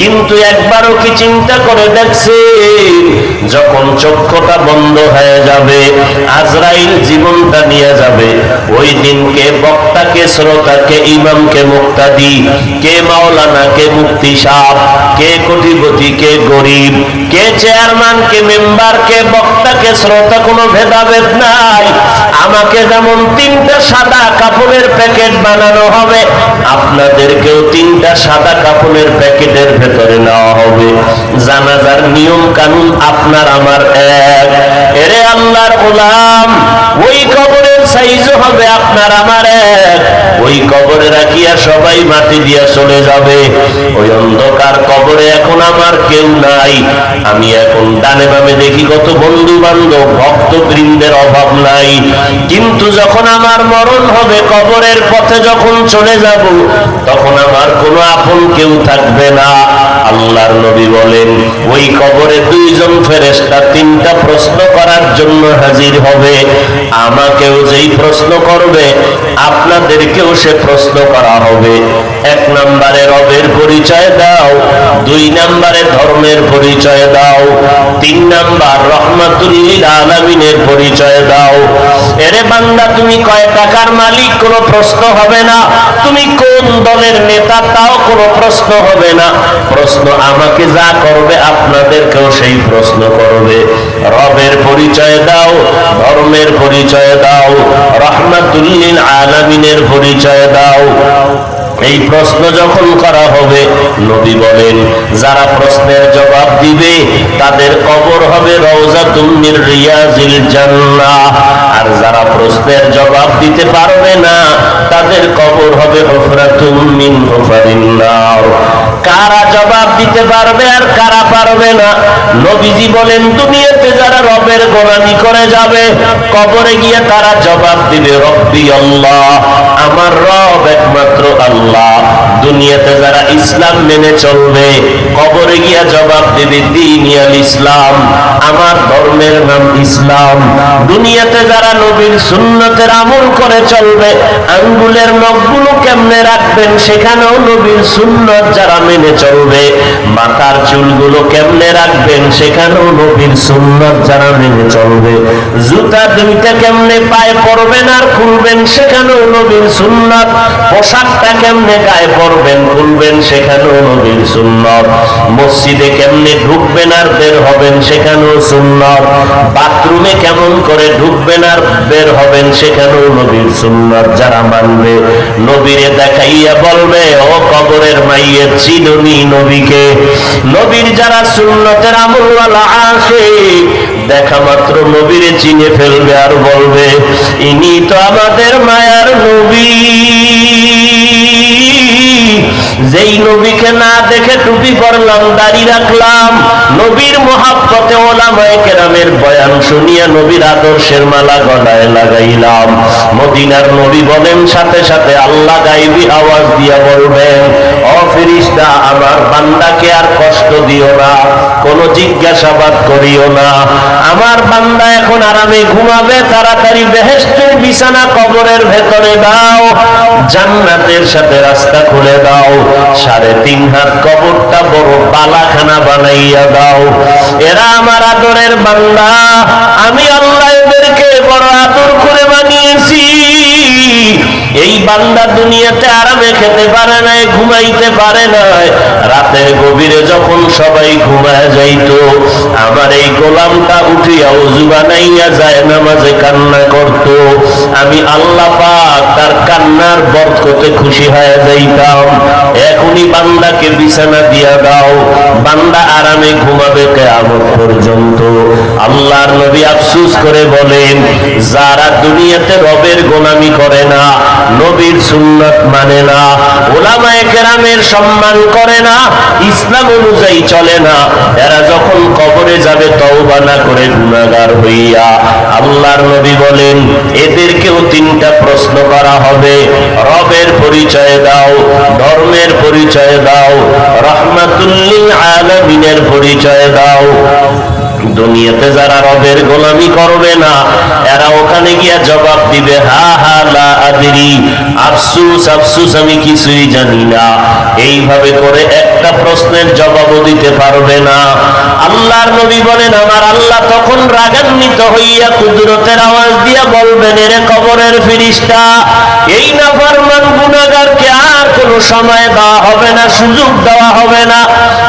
কিন্তু একবারও কি চিন্তা করে দেখছেন যখন চক্ষুটা বন্ধ হয়ে যাবে, আজরাইল জীবনটা নিয়ে যাবে। ওই দিনকে বক্তাকে, শ্রোতাকে, ইমামকে মুক্তাদি, কে মাওলানা, কে মুক্তি সাপ কে কোটিপতি, কে গরিব, কে চেয়ারম্যান, কে মেম্বার, কে বক্তা, কে শ্রোতা, কোনো ভেদাভেদ নাই। আমাকে যেমন তিনটা সাদা কাপড়ের প্যাকেট বানানো হবে আপনাদেরকেও তিনটা সাদা কাপড়ের প্যাকেটের ভেতরে নেওয়া হবে। জানাজার নিয়ম কানুন আপনার আমার এক। এরে আল্লাহর গোলাম, ওই কবরের সাইজও হবে আপনার আমার এক। ওই কবরে রাখিয়া সবাই মাটি দিয়া চলে যাবে। ওই অন্ধকার কবরে এখন আমার কেউ নাই। আমি এখন ডানে বামে দেখি কত বন্ধু বান্ধব ভক্ত বৃন্দের অভাব নাই। কিন্তু যখন আমার মরণ হবে কবরের পথে যখন চলে যাব, তখন আমার কোনো আপন কেউ থাকবে না। আল্লাহর নবী বলেন, ওই কবরে দুইজন ফেরেশতা তিনটা প্রশ্ন করার জন্য হাজির হবে। আমাকেও যেই প্রশ্ন করবে, আপনাদেরকেও সে প্রশ্ন করা হবে। এক নম্বরে রবের পরিচয় দাও, দুই নম্বরে ধর্মের পরিচয় দাও, তিন নাম্বার রহমাতুল্লিল আলামিনের পরিচয় দাও। এরে বান্দা, তুমি কয় টাকার মালিক, কোনো প্রশ্ন হবে না। তুমি কোন দলের নেতা, তাও কোনো প্রশ্ন হবে না। প্রশ্ন, আমাকে যা করবে আপনাদেরকেও সেই প্রশ্ন করবে। রবের পরিচয় দাও, ধর্মের পরিচয় দাও, রহমাতুল্লিল আলামিনের পরিচয় দাও। এই প্রশ্ন যখন করা হবে, নবী বলেন, যারা প্রশ্নের জবাব দিবে, তাদের কবর হবে জান্নাহ। আর যারা প্রশ্নের জবাব দিতে পারবে না, তাদের কবর হবে কারা জবাব দিতে পারবে আর কারা পারবে না? নবীজি বলেন, দুনিয়াতে যারা রবের গোলামি করে যাবে, কবরে গিয়ে তারা জবাব দিবে, রব্বি আল্লাহ, আমার রব একমাত্র আল্লাহ। দুনিয়াতে যারা ইসলাম মেনে চলবে, কবরে গিয়া জবাব দেবে দিনিয়াল ইসলাম, আমার ধর্মের নাম ইসলাম। দুনিয়াতে যারা নবীর সুন্নতের আমল করে চলবে, আঙ্গুলের নখগুলো কেমনে রাখবেন, সেখানেও নবীর সুন্নত যারা মেনে চলবে। মাথার চুলগুলো কেমনে রাখবেন সেখানেও নবীর সুন্নত যারা মেনে চলবে। জুতা দুইটা কেমনে পায়ে পরবেন আর খুলবেন? সেখানেও নবীর সুন্নত। পোশাকটা কেমনে গায়ে পরবেন খুলবেন, সেখানেও নবীর সুন্নত। মসজিদে কেমনে ঢুকবেন আর বের হবেন? সেখানেও সুন্নত। বাথরুমে কেমন করে ঢুকবেন আর বের হবেন? সেখানেও নবীর সুন্নত যারা মানবে। নবীরে দেখাইয়া বলবে, ও কবরের মাইয়ে চিনুনি নবীকে। নবীর যারা সুন্নতের আমলওয়ালা আসে দেখা মাত্র নবীরে চিনে ফেলবে আর বলবে, ইনি তো আমাদের মায়ার নবী। যেই নবীকে না দেখে টুপি পরলাম, দাড়ি রাখলাম, নবীর মহাব্বতে ওলামায়ে কেরামের বয়ান শুনিয়া নবীর আদর্শের মালা গলায় লাগাইলাম। মদিনার নবী বলেন, সাথে সাথে আল্লাহ গাইবি আওয়াজ দিয়া বলবেন ও ফেরেশতা, আমার বান্দাকে আর কষ্ট দিও না, কোনো জিজ্ঞাসাবাদ করিও না। আমার বান্দা এখন আরামে ঘুমাবে, তাড়াতাড়ি বেহেস্তের বিছানা কবরের ভেতরে দাও, জান্নাতের সাথে রাস্তা খুলে দাও, সাড়ে তিন হাত কবরটা বড় পালাখানা বানাইয়া দাও। এরা আমার আদরের বান্দা, আমি আল্লাহ এদেরকে বড় আদর করে এই বান্দা দুনিয়াতে আরামে খেতে পারে নাই, ঘুমাইতে পারে নাই। রাতের গভীরে যখন সবাই ঘুমায় যাইতো, আমার এই গোলামটা উঠিয়া উজু বানাইয়া যায় নামাজে কান্না করত। আমি আল্লাহ পাক তার কান্নার বরকতে খুশি হয়ে যাইতাম। এখনই বান্দাকে বিছানা দিয়া দাও। বান্দা আরামে ঘুমাবে কেয়ামত পর্যন্ত। আল্লাহর নবী আফসুস করে বলেন, যারা দুনিয়াতে রবের গোলামি করে না নবীর সুন্নত মানে না ওলামায়ে কেরামের সম্মান করে না, ইসলাম অনুযায়ী চলে না। এরা যখন কবরে যাবে, তওবা না করে গুনাহগার হইয়া আল্লাহর নবী বলেন, এদেরকেও তিনটা প্রশ্ন করা হবে। রবের পরিচয় দাও, ধর্মের পরিচয় দাও, রহমাতুল্লিল আলামিনের পরিচয় দাও। দুনিয়াতে যারা রবের গোলামি করবে না, এরা ওখানে গিয়া জবাব দিবে, হা হা, লা আদরি। আফসুস আফসুস, আমি কিছুই জানি না। এইভাবে করে একটা প্রশ্নের জবাবও দিতে পারবে না। আল্লাহর নবী বলেন, আমার আল্লাহ তখন রাগান্বিত হইয়া কুদরতের আওয়াজ দিয়া বলবেন, এরে কবরের ফিরিস্তা, এই নাফরমান গুনাহগারকে আর কোনো সময় দেওয়া হবে না, সুযোগ দেওয়া হবে না।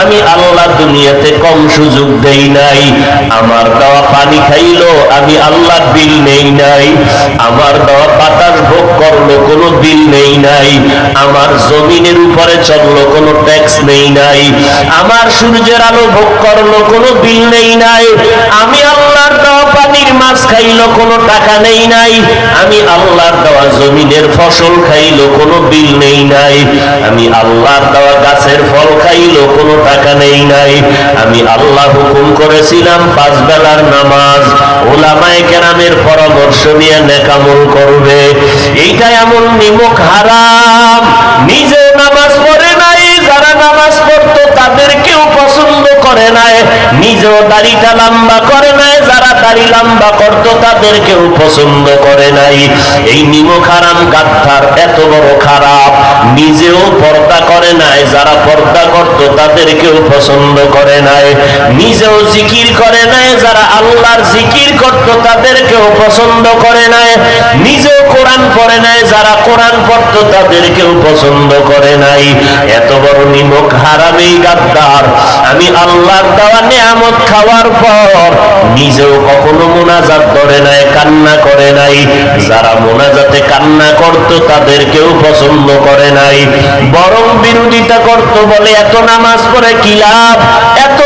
আমি আল্লাহ দুনিয়াতে কম সুযোগ দেই নাই। আমার দেওয়া পানি খাইলো, আমি আল্লাহর বিল নেই নাই। আমার দেওয়া বাতাস ভোগ করল, কোনো বিল নেই নাই। আমার জমিনের উপরে চলল, কোনো ট্যাক্স নেই নাই। আমার সূর্যের আলো ভোগ করল, কোনো বিল নেই নাই। আমি আল্লাহর দেওয়া পানির মাছ খাইলো, কোনো টাকা নেই নাই। আমি আল্লাহর দেওয়া জমিনের ফসল খাইলো, কোনো বিল নেই নাই। আমি আল্লাহর দেওয়া গাছের ফল খাইলো, কোনো টাকা নেই নাই। আমি আল্লাহ হুকুম করেছিলাম, পাঁচ বেলার নামাজ। ওলামায়ে কেরামের পরামর্শ নিয়ে নেকামল করবে। এইটা এমন নিমক হারাম। নিজে নামাজ পড়ে নাই, যারা নামাজ পড়তো তাদেরকেও পছন্দ করে নাই। নিজেও দাড়িটা লম্বা করে নাই দাড়ি লম্বা করতো তাদেরকেও পছন্দ করে নাই। এই নিমক হারাম গাদ্দার এত বড় খারাপ, নিজেও পর্দা করে নাই, যারা পর্দা করত তাদেরকেও পছন্দ করে নাই। নিজেও জিকির করে নাই, যারা আল্লাহর জিকির করত তাদেরকেও পছন্দ করে নাই। নিজেও কোরআন পড়ে নাই, যারা কোরআন পড়তো তাদেরকেও পছন্দ করে নাই। এত বড় নিমক হারামেই গাদ্দার আমি আল্লাহর দেওয়া নিয়ামত খাওয়ার পর নিজেও কখনো মোনাজাত করে নাই, কান্না করে নাই। যারা মোনাজাতে কান্না করত, তাদেরকেও পছন্দ করে নাই। বরং বিরোধিতা করত বলে, এত নামাজ পড়ে কি লাভ? এত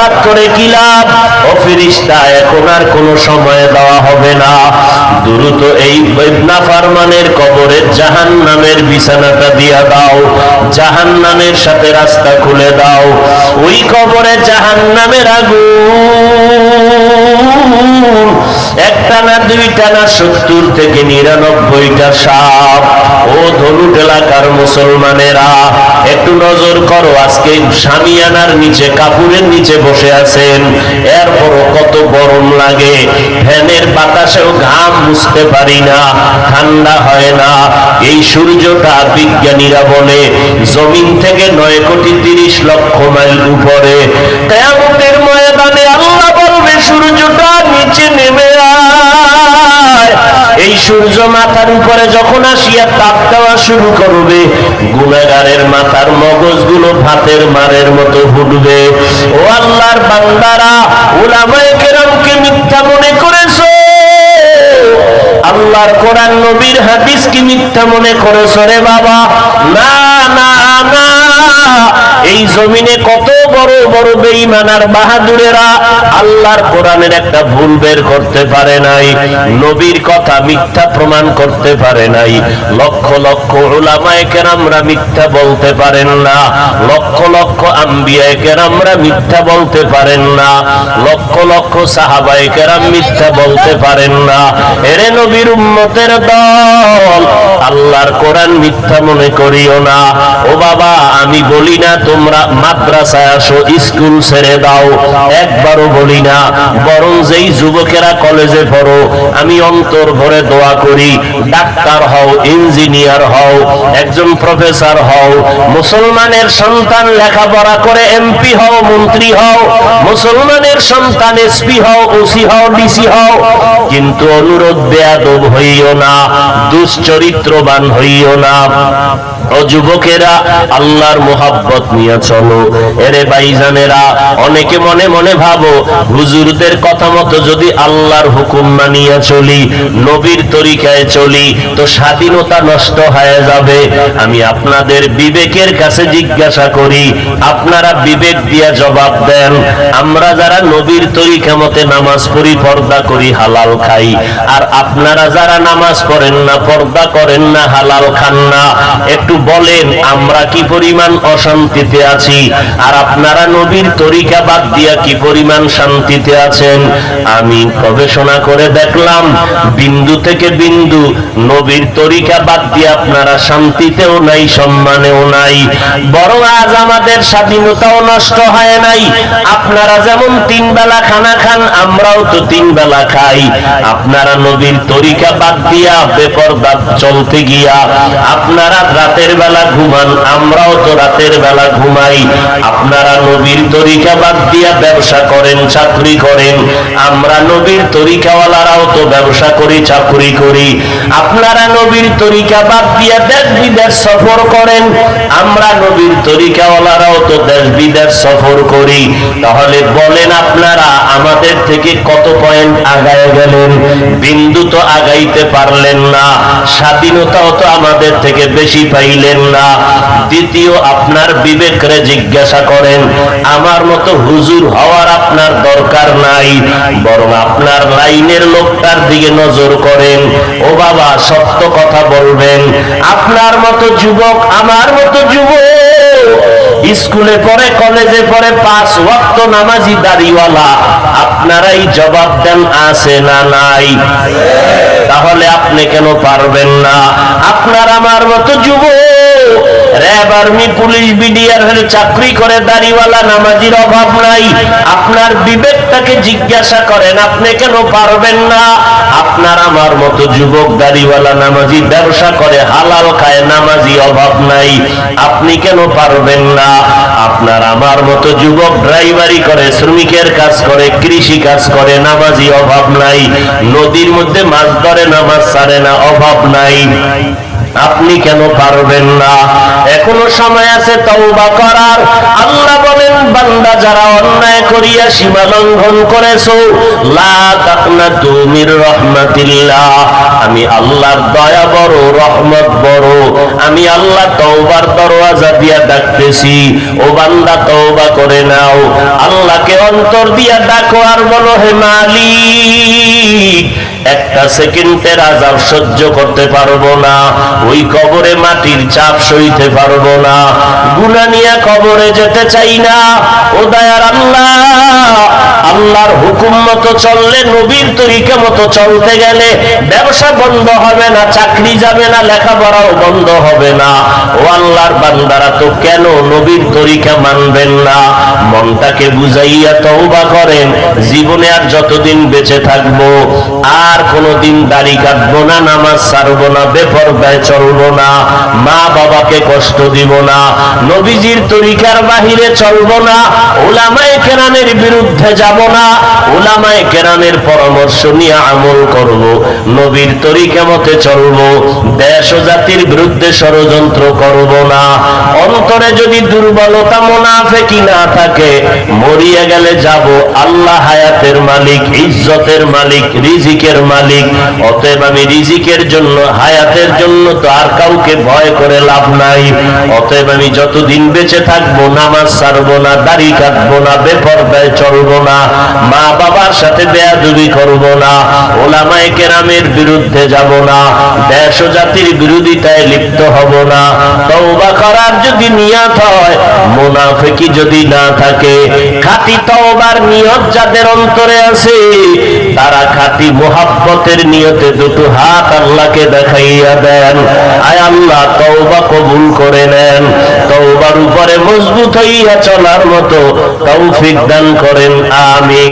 এবাদাত করে কি লাভ? ও ফিরিস্তা, এখন আর কোনো সময় দেওয়া হবে না। দ্রুত এই বেদনা ফারমানের কবরের জাহান নামের বিছানাটা দিয়া দাও। জাহান নামের সাথে রাস্তা খুলে দাও। ওই কবরে জাহান নামের আগুন, একটা না দুইটা না সত্তর থেকে নিরানব্বইটা সাপ। ও ধনুট এলাকার মুসলমানেরা, একটু নজর করো, আজকে সামিয়ানার নিচে, কাপুরের নিচে বসে আছেন। এরপরও কত গরম লাগে। ফ্যানের বাতাসেও ঘাম মুছতে পারি না, ঠান্ডা হয় না। এই সূর্যটা বিজ্ঞানীরা বলে, জমিন থেকে নয় কোটি তিরিশ লক্ষ মাইল উপরে। কেয়ামতের ময়দানে আল্লাহ বলবে, সূর্যটা নিচে নেমে আয়। এই সূর্য মাথার উপরে যখন আসিয়া তাপ দেওয়া শুরু করবে, গুণাগারের মাথার মগজগুলো ভাতের মারের মতো ফুটবে। ও আল্লাহর বান্দারা ওলামায়ে কেরামকে মিথ্যা মনে করেছ? আল্লাহর কোরআন নবীর হাদিস কি মিথ্যা মনে করেছ রে বাবা? না না না। এই জমিনে কত বড় বড় বেঈমানার বাহাদুরেরা আল্লাহর কোরআনের একটা ভুল বের করতে পারে নাই, নবীর কথা মিথ্যা প্রমাণ করতে পারে নাই, লক্ষ লক্ষ ওলামায়ে কেরামরা মিথ্যা বলতে পারেন না, লক্ষ লক্ষ আম্বিয়ায়ে কেরামরা মিথ্যা বলতে পারেন না, লক্ষ লক্ষ সাহাবায়ে কেরাম মিথ্যা বলতে পারেন না। এরে নবীর উম্মতের দল, আল্লাহর কোরআন মিথ্যা মনে করিও না। ও বাবা, আমি বলি না তোমরা মাদ্রাসায় আসো, স্কুল ছেড়ে দাও। একবারও বলি না, বরং যেই যুবকেরা কলেজে পড়ো, আমি অন্তর ভরে দোয়া করি, ডাক্তার হও, ইঞ্জিনিয়ার হও, একজন প্রফেসর হও, মুসলমানের সন্তান লেখাপড়া করে এমপি হও, মন্ত্রী হও, মুসলমানের সন্তান এসপি হও, ওসি হও, ডিসি হও, কিন্তু অনুরোধ বেয়াদব হইও না, দুশ্চরিত্রবান হইও না। যুবকেরা, আল্লাহর মোহাব্বত নিয়ে চলো। এরে ভাইজানেরা, অনেকে মনে মনে ভাবো, হুজুরদের কথা মতো যদি আল্লাহর হুকুম মানিয়া চলি, নবীর তরিকায় চলি, তো স্বাধীনতা নষ্ট হয়ে যাবে। আমি আপনাদের বিবেকের কাছে জিজ্ঞাসা করি, আপনারা বিবেক দিয়া জবাব দেন, আমরা যারা নবীর তরিকা মতে নামাজ পড়ি, পর্দা করি, হালাল খাই, আর আপনারা যারা নামাজ পড়েন না, পর্দা করেন না, হালাল খান না, একটু বলেন, আমরা কি পরিমাণ অশান্তিতে আছি? আর আপনারা নবীর তরিকা বাদ দিয়া কি পরিমাণ শান্তিতে আছেন? আমি গবেষণা করে দেখলাম, বিন্দু থেকে বিন্দু নবীর তরিকা বাদ দিয়ে আপনারা শান্তিতেও নাই, সম্মানেও নাই। বরং আজ আমাদের স্বাধীনতাও নষ্ট হয় নাই। আপনারা যেমন তিন বেলা খানা খান, আমরাও তো তিন বেলা খাই। আপনারা নবীর তরিকা বাদ দিয়া বেপরদা চলতে গিয়া, আপনারা রাতের বেলা ঘুমান, আমরাও তো রাতের বেলা ঘুমাই। আপনারা নবীর তরিকা বাদ দিয়া ব্যবসা করেন, চাকরি করেন। আমরা নবীর তরিকাওয়ালারাও তো ব্যবসা করি, চাকরি করি। আপনারা নবীর তরিকা বাদ দিয়া দেশ বিদেশ সফর করেন, আমরা নবীর তরিকাওয়ালারাও তো দেশ বিদেশ সফর করি। তাহলে বলেন আপনারা, আমাদের থেকে কত পয়েন্ট আগায় গেলেন? বিন্দু তো আগাইতে পারলেন না। স্বাধীনতাও তো আমাদের থেকে বেশি পাইলেন না। দ্বিতীয় আপনার বিবেকরে জিজ্ঞাসা করেন, আমার মতো হুজুর হওয়ার আপনার দরকার নাই? বরং আপনার লাইনের লোকটার দিকে নজর করেন। ও বাবা, সত্য কথা বলবেন। আপনার মতো যুবক আমার মতো যুবক স্কুলে পরে কলেজে পড়ে, পাঁচ ওয়াক্ত নামাজি দাড়িওয়ালা, আপনারাই জবাব দেন, আছে না নাই? তাহলে আপনি কেন পারবেন না? আপনার আমার মতো যুবক র্যাব আর্মি পুলিশ বিডিআর হলে চাকরি করে দাড়িওয়ালা নামাজির অভাব নাই। আপনার বিবেকটাকে জিজ্ঞাসা করেন, আপনি কেন পারবেন না? আপনার আমার মতো যুবক দাড়িওয়ালা নামাজি ব্যবসা করে, হালাল খায়, নামাজি অভাব নাই। আপনি কেন পারবেন না? আপনার আমার মতো যুবক ড্রাইভারি করে, শ্রমিকের কাজ করে, কৃষি কাজ করে, নামাজি অভাব নাই। নদীর মধ্যে মাছ ধরে, নামাজ ছাড়ে না, অভাব নাই। আপনি কেন পারবেন না? এখনও সময় আছে তওবা করার। আল্লাহ বলেন, বান্দা যারা অন্যায় করিয়া সীমা লঙ্ঘন করেছ, লা তাকনাতু মির রাহমাতিল্লাহ। আমি আল্লাহর দয়া বড়, রহমত বড়। আমি আল্লাহ তওবার দরওয়াজা দিয়া ডাকতেছি। ও বান্দা, তওবা করে নাও। আল্লাহকে অন্তর দিয়া ডাকো আর বলো, হে মালিক একটা সেকেন্ডের আজাব সহ্য করতে পারব না। ওই কবরে মাটির চাপ সইতে পারব না। গুনা নিয়ে কবরে যেতে চাই না। ও দয়ার আল্লাহ আল্লাহর হুকুম মতো চললে, নবীর তরিকা মতো চলতে গেলে ব্যবসা বন্ধ হবে না, চাকরি যাবে না, লেখাপড়াও বন্ধ হবে না। ও আল্লাহর বান্দারা, তো কেন নবীর তরিকা মানবেন না? মনটাকে বুঝাইয়া তওবা করেন, জীবনে আর যতদিন বেঁচে থাকব, আর কোনোদিন দাড়ি কাটবো না, নামাজ ছাড়বো না, বেপরদায় চলবো না মা বাবাকে কষ্ট দিব না, নবীজির তরিকার বাহিরে চলবো না ওলামায়ে কেরামের বিরুদ্ধে যাব না ওলামায় কেরামের পরামর্শ নিয়ে আমল করব, নবীর তরিকা মতে চলবো, দেশ ও জাতির বিরুদ্ধে ষড়যন্ত্র করব না। অন্তরে যদি দুর্বলতা মোনাফেকি না থাকে, মরিয়া গেলে যাব আল্লাহ হায়াতের মালিক, ইজ্জতের মালিক, রিজিকের মালিক। অতএব আমি রিজিকের জন্য, হায়াতের জন্য তো আর কাউকে ভয় করে লাভ নাই। অতএব আমি যতদিন বেঁচে থাকব, নামাজ ছাড়বো না, দাড়ি কাটবো না, বেপরদায় চলবো না, মা বাবার সাথে বেয়াদুবি করব না, ওলামায়ে কেরামের বিরুদ্ধে যাব না, দেশ জাতির বিরোধিতায় লিপ্ত হব না, তওবা করার যদি নিয়ত হয় মুনাফিকি যদি না থাকে, খাঁটি তওবার নিয়ত যাদের অন্তরে আছে, তারা খাঁটি মোহাব্বতের নিয়তে দুটো হাত আল্লাহকে দেখাইয়া দেন। আয় আল্লাহ, তওবা কবুল করে নেন। তওবার উপরে মজবুত হইয়া চলার মতো তৌফিক দান করেন। আমি